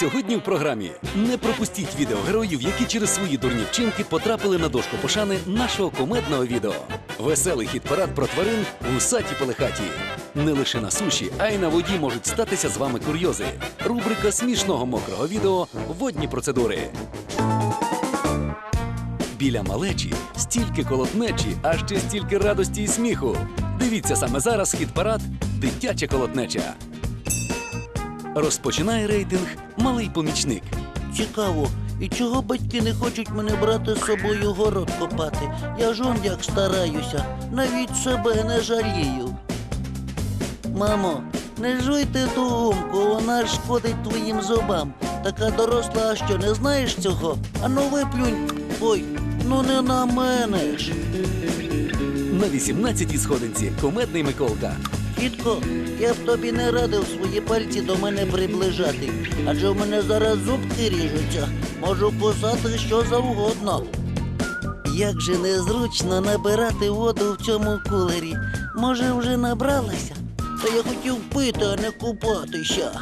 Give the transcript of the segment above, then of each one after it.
Сьогодні в програмі не пропустіть відео героїв, які через свої дурні вчинки потрапили на дошку пошани нашого комедного відео. Веселий хіт-парад про тварин в усаті Пелехаті. Не лише на суші, а й на воді можуть статися з вами курйози. Рубрика смішного мокрого відео Водні процедури. Біля малечі стільки колотнечі, а ще стільки радості і сміху. Дивіться саме зараз хіт-парад Дитяча колотнеча. Розпочинає рейтинг Малий помічник. Цікаво, і чого батьки не хочуть мене брати з собою город копати? Я ж он як стараюся, навіть себе не жалію. Мамо, не жуйте ту гумку, вона ж шкодить твоїм зубам. Така доросла, а що не знаєш цього? Ану виплюнь. Ой, ну не на мене ж. На 18-й сходинці комедний Миколка. Тітко, я б тобі не радив свої пальці до мене приближати, адже в мене зараз зубки ріжуться, можу кусати що завгодно. Як же незручно набирати воду в цьому кулері. Може, вже набралася? Та я хотів пити, а не купатися.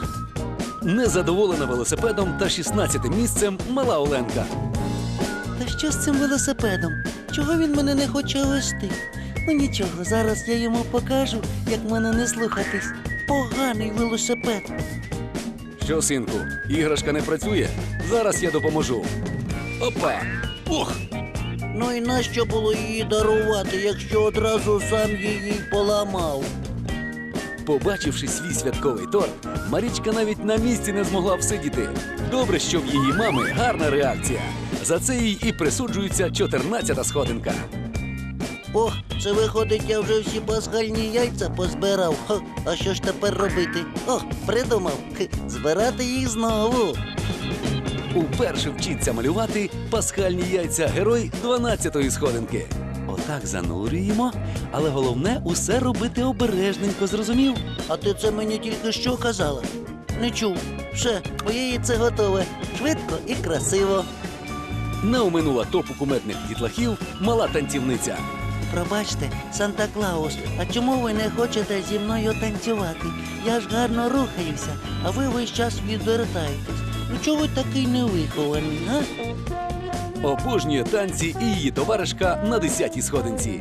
Незадоволена велосипедом та 16-тим місцем мала Оленка. Та що з цим велосипедом? Чого він мене не хоче вести? Ну нічого, зараз я йому покажу, як мене не слухатись. Поганий велосипед. Що, синку, іграшка не працює? Зараз я допоможу. Опа! Ух! Ну і нащо було її дарувати, якщо одразу сам її поламав? Побачивши свій святковий торт, Марічка навіть на місці не змогла всидіти. Добре, що в її мами гарна реакція. За це їй і присуджується 14-та сходинка. Ох, це виходить, я вже всі пасхальні яйця позбирав. Ха, а що ж тепер робити? Ох, придумав. Хе, збирати їх знову. Уперше вчиться малювати пасхальні яйця герой 12-ї сходинки. Отак занурюємо, але головне усе робити обережненько, зрозумів? А ти це мені тільки що казала? Не чув. Все, моє яйце готове. Швидко і красиво. Не оминула топу кумедних дітлахів мала танцівниця. Пробачте, Санта Клаус, а чому ви не хочете зі мною танцювати? Я ж гарно рухаюся, а ви весь час відвертаєтесь. Ну чого ви такий невихований, а? Обожнює танці і її товаришка на 10-й сходинці.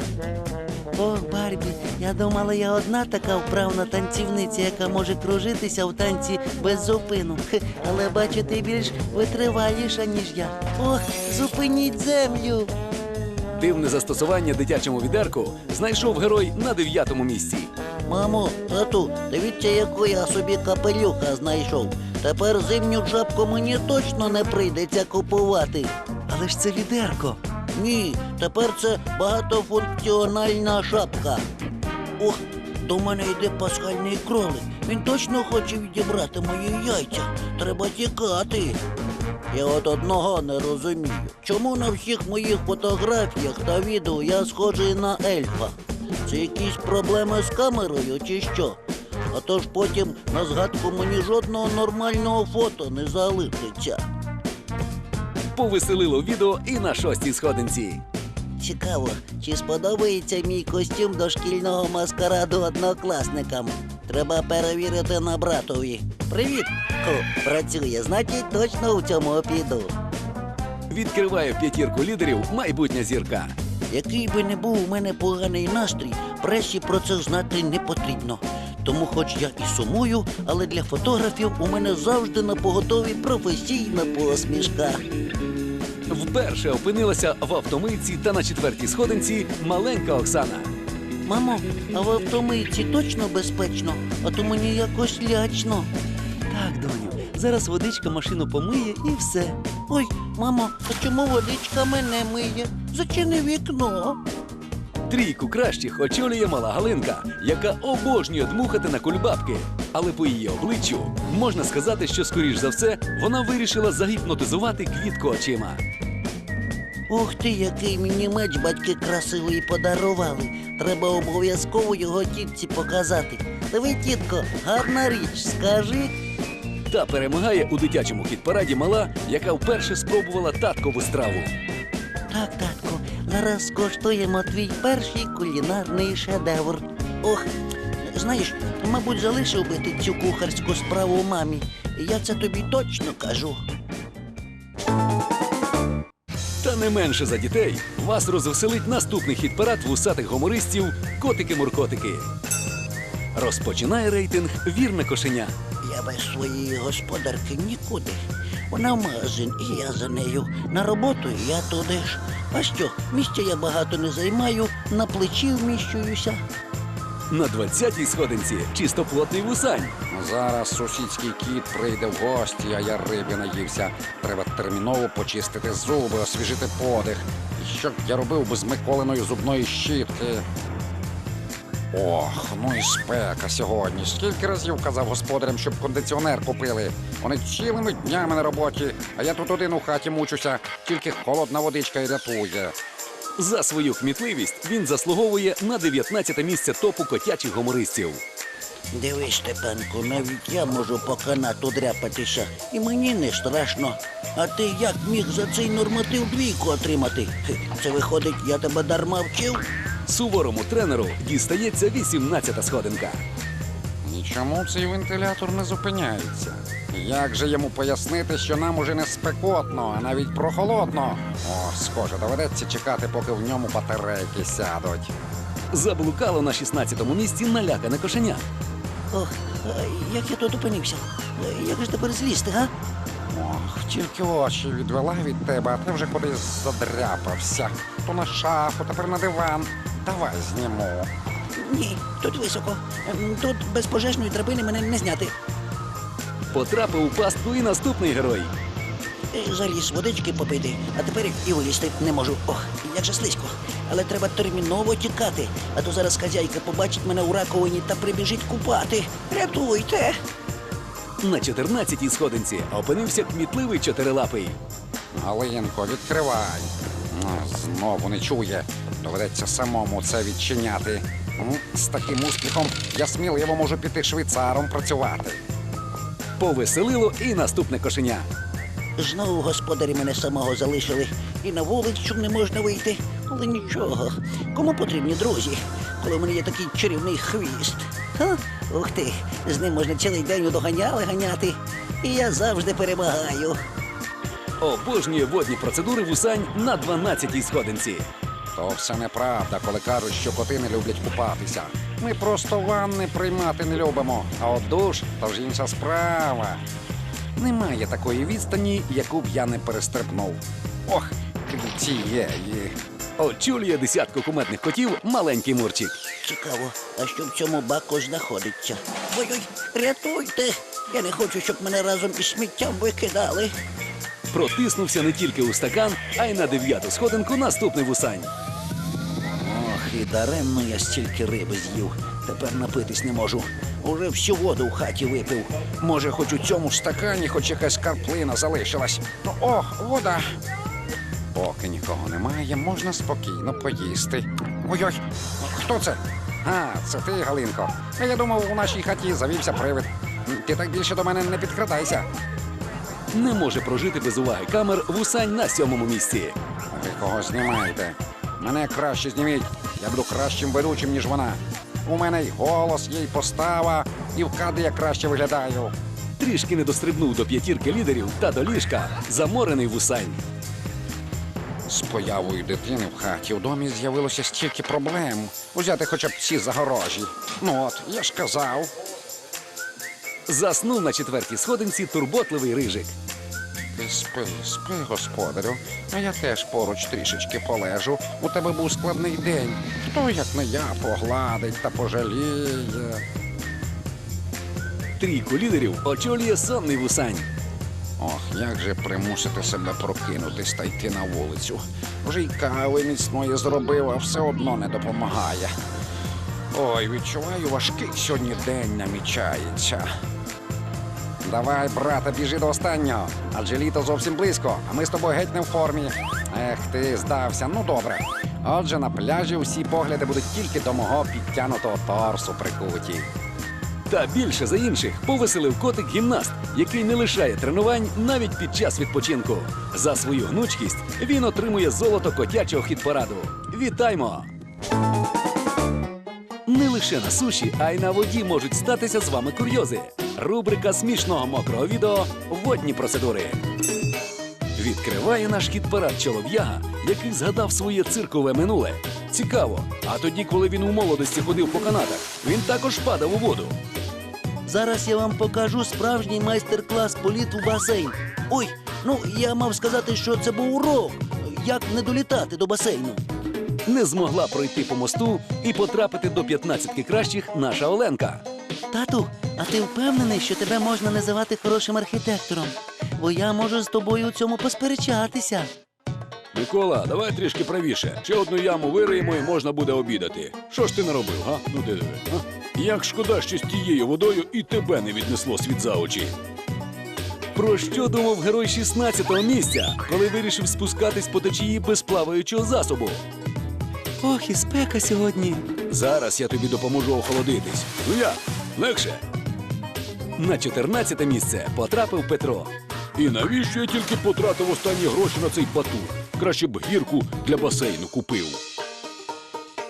Ох, Барбі, я думала, я одна така вправна танцівниця, яка може кружитися в танці без зупину. Хе, але бачу, ти більш витриваліша, ніж я. Ох, зупиніть землю. Дивне застосування дитячому відерку знайшов герой на 9-му місці. Мамо, тату, дивіться, яку я собі капелюха знайшов. Тепер зимню шапку мені точно не прийдеться купувати. Але ж це відерко. Ні, тепер це багатофункціональна шапка. Ох, до мене йде пасхальний кролик. Він точно хоче відібрати мої яйця. Треба тікати. Я от одного не розумію. Чому на всіх моїх фотографіях та відео я схожий на ельфа? Це якісь проблеми з камерою чи що? А то ж потім на згадку мені жодного нормального фото не залишиться. Повеселило відео і на 6-й сходинці. Цікаво, чи сподобається мій костюм до шкільного маскараду однокласникам. Треба перевірити на братові. Привіт! О, працює, значить точно у цьому піду. Відкриває п'ятірку лідерів майбутня зірка. Який би не був у мене поганий настрій, пресі про це знати не потрібно. Тому, хоч я і сумую, але для фотографів у мене завжди на поготові професійна посмішка. Вперше опинилася в автомийці та на четвертій сходинці маленька Оксана. Мамо, а в автомийці точно безпечно, а то мені якось лячно. Так, доню, зараз водичка машину помиє і все. Ой, мамо, а чому водичка мене миє? Зачини вікно. Трійку кращих очолює мала Галинка, яка обожнює дмухати на кульбабки. Але по її обличчю можна сказати, що скоріш за все вона вирішила загіпнотизувати квітку очима. Ух ти, який мені меч батьки красивий подарували. Треба обов'язково його тітці показати. Диви, тітко, гарна річ, скажи. Та перемагає у дитячому хіт-параді мала, яка вперше спробувала таткову страву. Так, татко, зараз скуштуємо твій перший кулінарний шедевр. Ох, Знаєш, мабуть, залишив би ти цю кухарську справу мамі. Я це тобі точно кажу. Та не менше за дітей вас розвеселить наступний хіт-парад вусатих гумористів Котики-муркотики. Розпочинає рейтинг вірне кошеня. Я без своєї господарки нікуди. Вона в магазин, і я за нею. На роботу я туди ж. А що, місця я багато не займаю, на плечі вміщуюся. На 20-й сходинці чистоплотний вусань. Зараз сусідський кіт прийде в гості, а я риби наївся. Треба терміново почистити зуби, освіжити подих. І що б я робив без Миколиної зубної щітки? Ох, ну і спека сьогодні. Скільки разів казав господарям, щоб кондиціонер купили. Вони цілими днями на роботі, а я тут один у хаті мучуся, тільки холодна водичка й рятує. За свою кмітливість він заслуговує на 19 місце топу котячих гумористів. Дивись, Степанку, навіть я можу по канату дряпатися, і мені не страшно. А ти як міг за цей норматив двійку отримати? Це виходить, я тебе дарма вчив? Суворому тренеру дістається 18-та сходинка. І чому цей вентилятор не зупиняється? Як же йому пояснити, що нам уже не спекотно, а навіть прохолодно? О, схоже, доведеться чекати, поки в ньому батарейки сядуть. Заблукало на 16-му місці налякане кошеня. Ох, як я тут опинився? Як ж тепер злізти, га? Ох, тільки очі відвела від тебе, а ти вже кудись задряпався. То на шафу, тепер на диван. Давай зніму. Ні, тут високо. Тут без пожежної драбини мене не зняти. Потрапив у пастку і наступний герой. Заліз водички попити, а тепер і вилізти не можу. Ох, як же слизько. Але треба терміново тікати, а то зараз хазяйка побачить мене у раковині та прибіжить купати. Рятуйте! На 14-й сходинці опинився кмітливий чотирилапий. Галинко, відкривай. Знову не чує. Доведеться самому це відчиняти. З таким успіхом я сміливо можу піти швейцаром працювати. Повеселило і наступне кошеня. Знову господарі мене самого залишили, і на вулицю не можна вийти. Але нічого. Кому потрібні друзі, коли в мене є такий чарівний хвіст? Ха? Ух ти, з ним можна цілий день доганяли ганяти. І я завжди перемагаю. Обожнює водні процедури вусань на 12-й сходинці. То все неправда, коли кажуть, що коти не люблять купатися. Ми просто ванни приймати не любимо, а от душ то ж інша справа. Немає такої відстані, яку б я не перестрибнув. Ох, цієї. Очолює десятку кумедних котів маленький мурчик. Цікаво, а що в цьому баку знаходиться? Ой-ой, рятуйте! Я не хочу, щоб мене разом із сміттям викидали. Протиснувся не тільки у стакан, а й на дев'яту сходинку наступний вусань. І даремно я стільки риби з'їв. Тепер напитись не можу. Уже всю воду в хаті випив. Може, хоч у цьому стакані хоч якась карплина залишилась. То о, вода. Поки нікого немає, можна спокійно поїсти. Ой-ой, хто це? А, це ти, Галинко. Я думав, у нашій хаті завівся привид. Ти так більше до мене не підкрадайся. Не може прожити без уваги камер вусань на сьомому місці. Ви кого знімаєте? Мене краще зніміть. Я буду кращим ведучим, ніж вона. У мене й голос, є й постава, і в кадрі я краще виглядаю. Трішки не дострибнув до п'ятірки лідерів та до ліжка. Заморений вусань. З появою дитини в хаті у домі з'явилося стільки проблем. Узяти хоча б ці загорожі. Ну от, я ж казав. Заснув на четвертій сходинці турботливий рижик. Спи, спи, господарю. А я теж поруч трішечки полежу. У тебе був складний день. Хто, як не я, погладить та пожаліє. Трійку лідерів очолює сонний вусань. Ох, як же примусити себе прокинутись та йти на вулицю. Вже й кави міцної зробив, а все одно не допомагає. Ой, відчуваю, важкий сьогодні день намічається. Давай, брате, біжи до останнього, адже літо зовсім близько, а ми з тобою геть не в формі. Ех, ти здався, ну добре. Отже, на пляжі всі погляди будуть тільки до мого підтянутого торсу прикуті. Та більше за інших повеселив котик гімнаст, який не лишає тренувань навіть під час відпочинку. За свою гнучкість він отримує золото котячого хіт-параду. Вітаймо! Не лише на суші, а й на воді можуть статися з вами курйози. Рубрика смішного мокрого відео Водні процедури. Відкриває наш хіт-парад чолов'яга, який згадав своє циркове минуле. Цікаво. А тоді, коли він у молодості ходив по канатах, він також падав у воду. Зараз я вам покажу справжній майстер-клас політ в басейн. Ой, ну я мав сказати, що це був урок. Як не долітати до басейну. Не змогла пройти по мосту і потрапити до 15 кращих наша Оленка. Тату, а ти впевнений, що тебе можна називати хорошим архітектором? Бо я можу з тобою у цьому посперечатися. Микола, давай трішки правіше. Ще одну яму вириємо і можна буде обідати. Що ж ти наробив, га? Ну ти диви? Як шкода, що з тією водою і тебе не віднесло світ за очі. Про що думав герой 16-го місця, коли вирішив спускатись по течії без плаваючого засобу? Ох, і спека сьогодні. Зараз я тобі допоможу охолодитись. Ну як? Легше. На 14-те місце потрапив Петро. І навіщо я тільки потратив останні гроші на цей батут? Краще б гірку для басейну купив.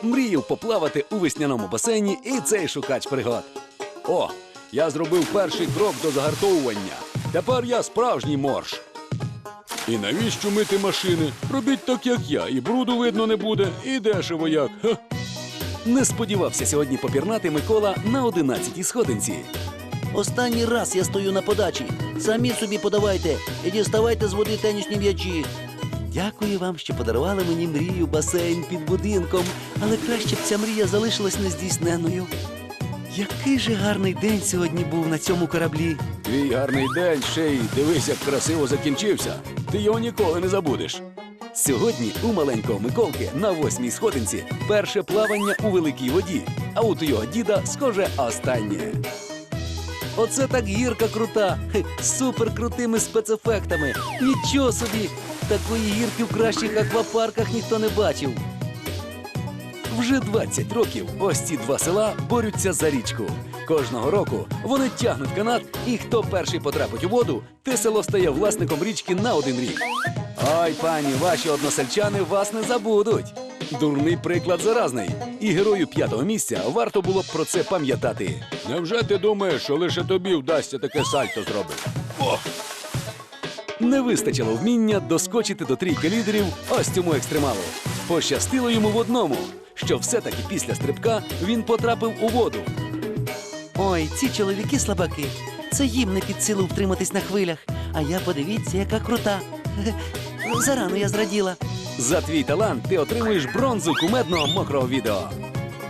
Мріяв поплавати у весняному басейні і цей шукач пригод. О, я зробив перший крок до загартовування. Тепер я справжній морж. І навіщо мити машини? Робіть так, як я, і бруду видно не буде, і дешево як. Ха. Не сподівався сьогодні попірнати Микола на 11-й сходинці. Останній раз я стою на подачі. Самі собі подавайте і діставайте з води тенісні м'ячі. Дякую вам, що подарували мені мрію басейн під будинком, але краще б ця мрія залишилась нездійсненною. Який же гарний день сьогодні був на цьому кораблі. Твій гарний день ще й дивись, як красиво закінчився. Ти його ніколи не забудеш. Сьогодні у маленького Миколки на восьмій сходинці перше плавання у великій воді, а от у його діда, схоже, останнє. Оце так гірка крута, хе, з суперкрутими спецефектами. Нічого собі! Такої гірки в кращих аквапарках ніхто не бачив. Вже 20 років ось ці два села борються за річку. Кожного року вони тягнуть канат, і хто перший потрапить у воду, те село стає власником річки на один рік. Ой, пані, ваші односельчани вас не забудуть. Дурний приклад заразний. І герою п'ятого місця варто було б про це пам'ятати. Невже ти думаєш, що лише тобі вдасться таке сальто зробити? О! Не вистачило вміння доскочити до трійки лідерів ось цьому екстремалу. Пощастило йому в одному, що все-таки після стрибка він потрапив у воду. Ой, ці чоловіки слабаки. Це їм не під силу втриматись на хвилях. А я подивіться, яка крута. Зарано я зраділа. За твій талант ти отримуєш бронзу кумедного мокрого відео.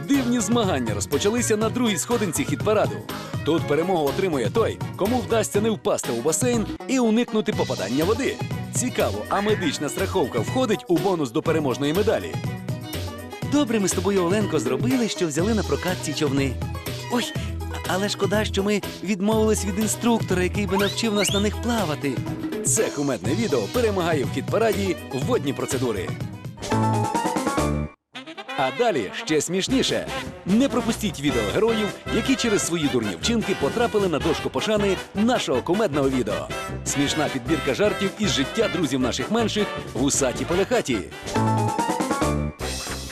Дивні змагання розпочалися на другій сходинці хіт-параду. Тут перемогу отримує той, кому вдасться не впасти у басейн і уникнути попадання води. Цікаво, а медична страховка входить у бонус до переможної медалі. Добре, ми з тобою, Оленко, зробили, що взяли на прокат ці човни. Ой, але шкода, що ми відмовились від інструктора, який би навчив нас на них плавати. Це кумедне відео перемагає в хіт-параді водні процедури. А далі ще смішніше. Не пропустіть відео героїв, які через свої дурні вчинки потрапили на дошку пошани нашого кумедного відео. Смішна підбірка жартів із життя друзів наших менших в усаті Пелехаті.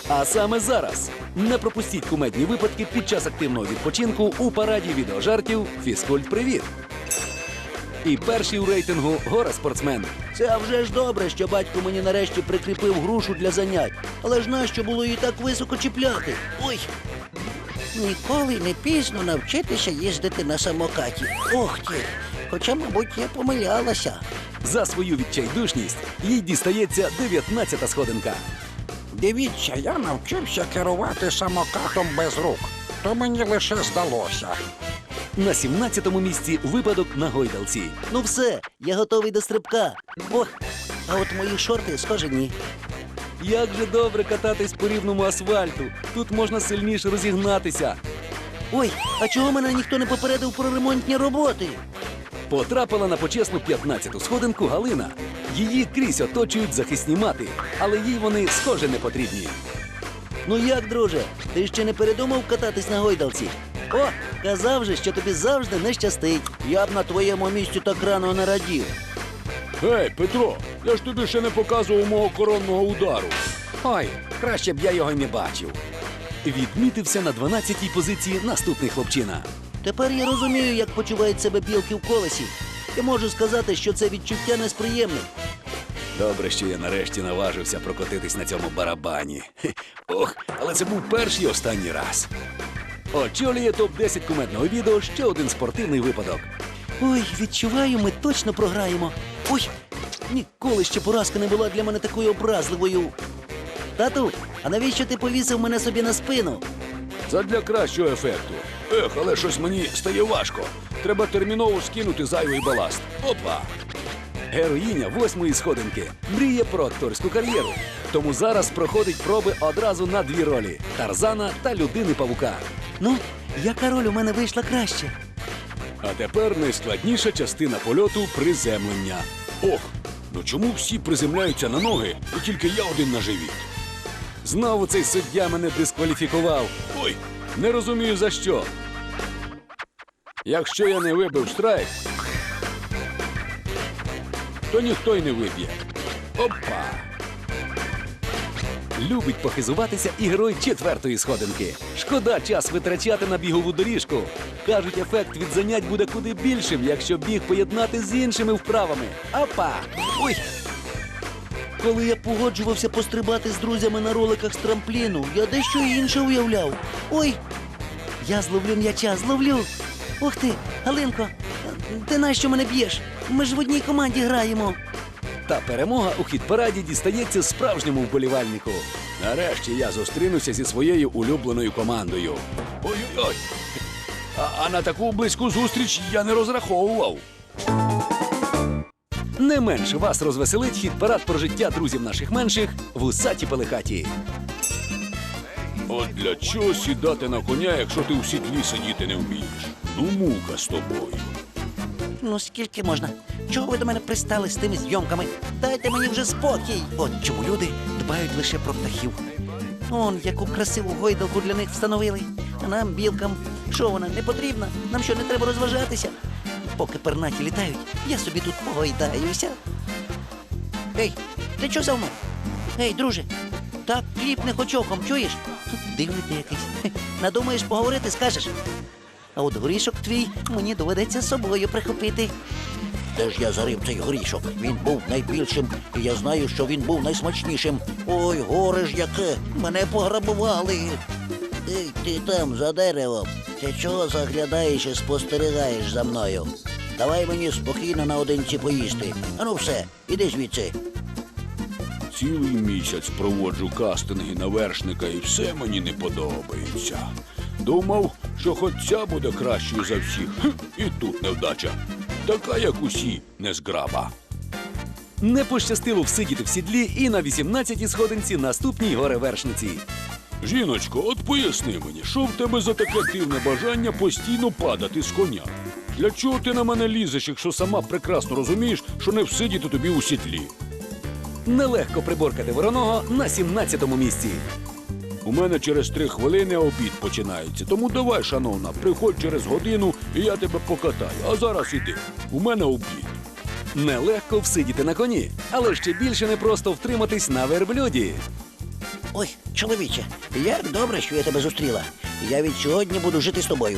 А саме зараз не пропустіть кумедні випадки під час активного відпочинку у параді відеожартів Фізкульт Привіт. І перший у рейтингу гора спортсмен. Це вже ж добре, що батько мені нарешті прикріпив грушу для занять. Але ж нащо було її так високо чіпляти? Ой. Ніколи не пізно навчитися їздити на самокаті. Ох ти. Хоча, мабуть, я помилялася. За свою відчайдушність їй дістається 19-та сходинка. Дивіться, я навчився керувати самокатом без рук. То мені лише здалося. На 17-му місці випадок на гойдалці. Ну все, я готовий до стрибка. Ох, а от мої шорти, схоже, ні. Як же добре кататись по рівному асфальту. Тут можна сильніше розігнатися. Ой, а чого мене ніхто не попередив про ремонтні роботи? Потрапила на почесну 15-ту сходинку Галина. Її крізь оточують захисні мати, але їй вони схоже не потрібні. Ну як, друже, ти ще не передумав кататись на гойдалці? О, казав же, що тобі завжди не щастить. Я б на твоєму місці так рано не радів. Гей, Петро, я ж тобі ще не показував мого коронного удару. Ой, краще б я його й не бачив. відмітився на 12-й позиції наступний хлопчина. Тепер я розумію, як почувають себе білки в колесі. Я можу сказати, що це відчуття не з приємних. Добре, що я нарешті наважився прокотитись на цьому барабані. Ох, але це був перший і останній раз. Очолює топ-10 кумедного відео ще один спортивний випадок. Ой, відчуваю, ми точно програємо. Ой, ніколи ще поразка не була для мене такою образливою. Тату, а навіщо ти повісив мене собі на спину? Задля кращого ефекту. Ех, але щось мені стає важко. Треба терміново скинути зайвий баласт. Опа! Героїня восьмої сходинки мріє про акторську кар'єру. Тому зараз проходить проби одразу на дві ролі Тарзана та людини павука. Ну, яка роль у мене вийшла краще? А тепер найскладніша частина польоту приземлення. Ох, ну чому всі приземляються на ноги, і тільки я один на живіт? Знову цей суддя мене дискваліфікував. Ой, не розумію за що. Якщо я не вибив страйк, то ніхто й не виб'є. Опа! Любить похизуватися і герой четвертої сходинки. Шкода час витрачати на бігову доріжку. Кажуть, ефект від занять буде куди більшим, якщо біг поєднати з іншими вправами. Апа! Ой! Коли я погоджувався пострибати з друзями на роликах з трампліну, я дещо інше уявляв. Ой! Я зловлю м'яча, зловлю. Ух ти, Галинко, ти нащо мене б'єш? Ми ж в одній команді граємо. Та перемога у хіт-параді дістається справжньому вболівальнику. Нарешті я зустрінуся зі своєю улюбленою командою. Ой-ой-ой! А, а на таку близьку зустріч я не розраховував. Не менше вас розвеселить хіт-парад про життя друзів наших менших в усаті Пелехаті. От для чого сідати на коня, якщо ти в сідлі сидіти не вмієш? Ну, мука з тобою. Ну скільки можна? Чого ви до мене пристали з тими зйомками? Дайте мені вже спокій. От чому люди дбають лише про птахів. Он яку красиву гойдалку для них встановили. А нам, білкам, що вона не потрібна? Нам що не треба розважатися? Поки пернаті літають, я собі тут погойдаюся. Ей, ти чого за мною? Ей, друже, так кліпне хоч оком, чуєш? Дивний ти якийсь. Надумаєш поговорити, скажеш. А от горішок твій мені доведеться з собою прихопити. Де ж я зарив цей горішок? Він був найбільшим, і я знаю, що він був найсмачнішим. Ой, горе ж яке! Мене пограбували. Ей, ти там за деревом. Ти чого заглядаєш і спостерігаєш за мною? Давай мені спокійно наодинці поїсти. Ану все, іди звідси. Цілий місяць проводжу кастинги на вершника і все мені не подобається. Думав, що хоч ця буде кращою за всіх. І тут невдача. Така, як усі, незграба. Не пощастило всидіти в сідлі і на 18-й сходинці наступній горе-вершниці. Жіночко, от поясни мені, що в тебе за таке дивне бажання постійно падати з коня? Для чого ти на мене лізеш, якщо сама прекрасно розумієш, що не всидіти тобі у сідлі? Нелегко приборкати вороного на 17-му місці. У мене через три хвилини обід починається. Тому давай, шановна, приходь через годину і я тебе покатаю. А зараз іди. У мене обід. Нелегко всидіти на коні, але ще більше непросто втриматись на верблюді. Ой, чоловіче, як добре, що я тебе зустріла. Я від сьогодні буду жити з тобою.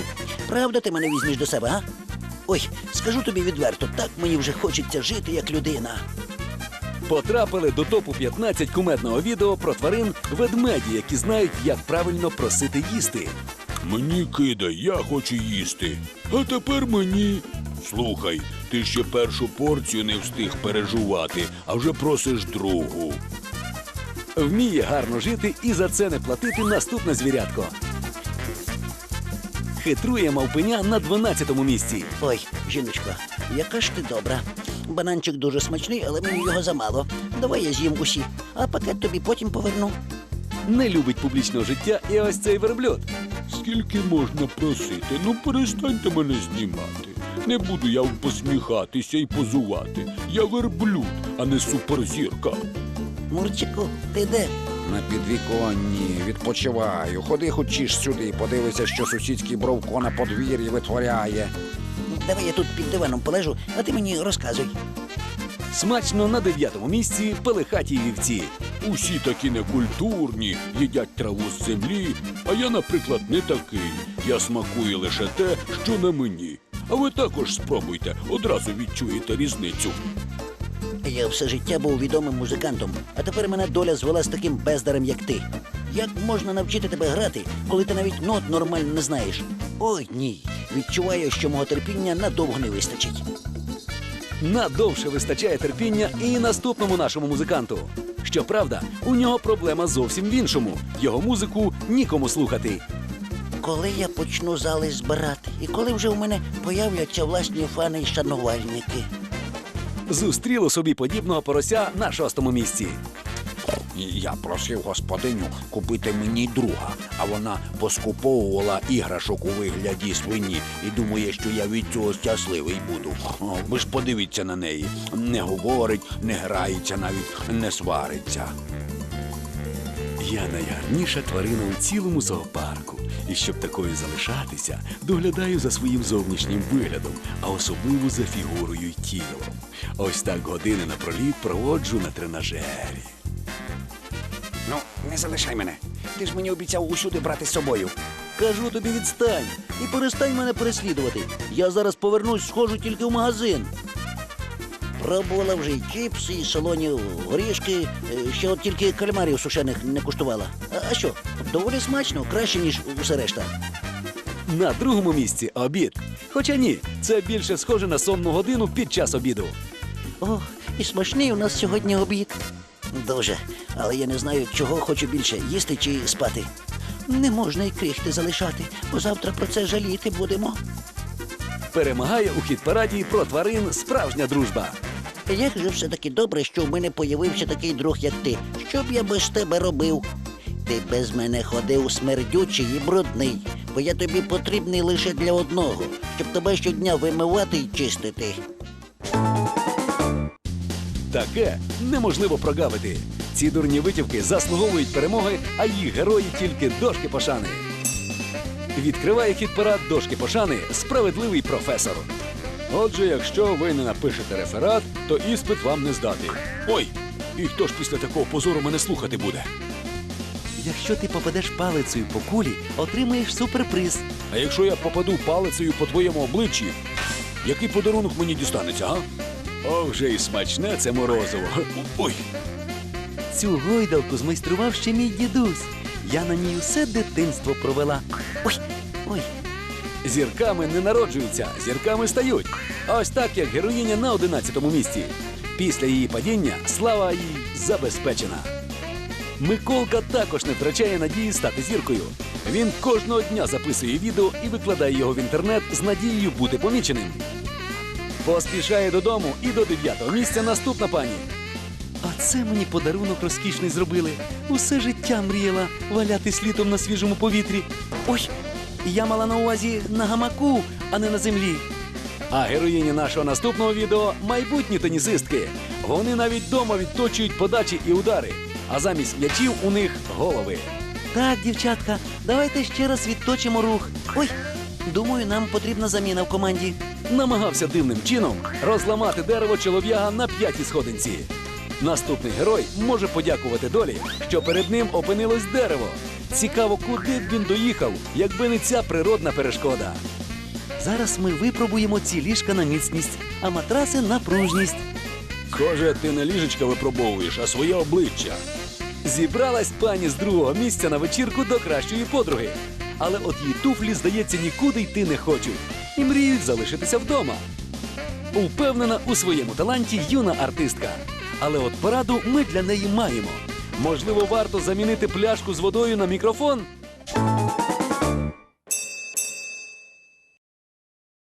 Правда, ти мене візьмеш до себе, а? Ой, скажу тобі відверто, так мені вже хочеться жити як людина. Потрапили до топу 15 кумедного відео про тварин ведмеді, які знають, як правильно просити їсти. Мені кидай, я хочу їсти. А тепер мені. Слухай, ти ще першу порцію не встиг пережувати, а вже просиш другу. Вміє гарно жити і за це не платити наступне звірятко. Хитрує мавпеня на 12-му місці. Ой, жіночко, яка ж ти добра. Бананчик дуже смачний, але мені його замало. Давай я з'їм усі, а пакет тобі потім поверну. Не любить публічного життя і ось цей верблюд. Скільки можна просити? Ну перестаньте мене знімати. Не буду я посміхатися і позувати. Я верблюд, а не суперзірка. Мурчику, ти де? На підвіконні відпочиваю. Ходи хочеш сюди, подивися, що сусідський бровко на подвір'ї витворяє. Давай я тут під диваном полежу, а ти мені розказуй. Смачно на 9-му місці пелехаті вівці. усі такі некультурні, їдять траву з землі, а я, наприклад, не такий. Я смакую лише те, що на мені. А ви також спробуйте, одразу відчуєте різницю. Я все життя був відомим музикантом, а тепер мене доля звела з таким бездарем, як ти. Як можна навчити тебе грати, коли ти навіть нот нормально не знаєш? Ой ні. Відчуваю, що мого терпіння надовго не вистачить. Надовше вистачає терпіння і наступному нашому музиканту. Щоправда, у нього проблема зовсім в іншому. Його музику нікому слухати. Коли я почну зали збирати, і коли вже у мене появляться власні фани і шанувальники. Зустріло собі подібного порося на шостому місці. Я просив господиню купити мені друга, а вона поскуповувала іграшок у вигляді свині і думає, що я від цього щасливий буду. О, ви ж подивіться на неї. Не говорить, не грається, навіть не свариться. Я найгарніша тварина у цілому зоопарку. І щоб такою залишатися, доглядаю за своїм зовнішнім виглядом, а особливо за фігурою й тілом. Ось так години напроліт проводжу на тренажері. Ну, не залишай мене. Ти ж мені обіцяв усюди брати з собою. Кажу тобі відстань і перестань мене переслідувати. Я зараз повернусь, схожу тільки в магазин. Пробувала вже і чіпси, і солоні горішки, ще от тільки кальмарів сушених не куштувала. А, а що? Доволі смачно, краще, ніж усе решта. На другому місці обід. Хоча ні, це більше схоже на сонну годину під час обіду. Ох, і смачний у нас сьогодні обід. Дуже, але я не знаю, чого хочу більше їсти чи спати. Не можна й крихти залишати, бо завтра про це жаліти будемо. Перемагає у хіт-параді про тварин справжня дружба. Як же все-таки добре, що в мене появився такий друг, як ти. Що б я без тебе робив? Ти без мене ходив смердючий і брудний, бо я тобі потрібний лише для одного, щоб тебе щодня вимивати і чистити. Таке неможливо прогавити. Ці дурні витівки заслуговують перемоги, а їх герої тільки дошки пошани. Відкриває хіт-парад дошки пошани справедливий професор. Отже, якщо ви не напишете реферат, то іспит вам не здати. Ой, і хто ж після такого позору мене слухати буде? Якщо ти попадеш палицею по кулі, отримаєш суперприз. А якщо я попаду палицею по твоєму обличчі, який подарунок мені дістанеться, а? Ох, вже і смачне це морозиво. Ой, Цю гойдалку змайстрував ще мій дідусь. Я на ній усе дитинство провела. Ой, ой, Зірками не народжуються, зірками стають. Ось так, як героїня на 11-му місці. Після її падіння слава їй забезпечена. Миколка також не втрачає надії стати зіркою. Він кожного дня записує відео і викладає його в інтернет з надією бути поміченим. Поспішає додому і до 9-го місця наступна пані. А це мені подарунок розкішний зробили. Усе життя мріяла валятись літом на свіжому повітрі. Ой, я мала на увазі на гамаку, а не на землі. А героїні нашого наступного відео майбутні тенісистки. Вони навіть вдома відточують подачі і удари, а замість м'ячів у них голови. Так, дівчатка, давайте ще раз відточимо рух. Ой, думаю, нам потрібна заміна в команді. Намагався дивним чином розламати дерево чолов'яга на п'ятій сходинці. Наступний герой може подякувати долі, що перед ним опинилось дерево. Цікаво, куди б він доїхав, якби не ця природна перешкода. Зараз ми випробуємо ці ліжка на міцність, а матраси на пружність. схоже, ти не ліжечка випробовуєш, а своє обличчя. Зібралась пані з другого місця на вечірку до кращої подруги. Але от її туфлі, здається, нікуди йти не хочуть і мріють залишитися вдома. Упевнена у своєму таланті юна артистка. Але от пораду ми для неї маємо. Можливо, варто замінити пляшку з водою на мікрофон?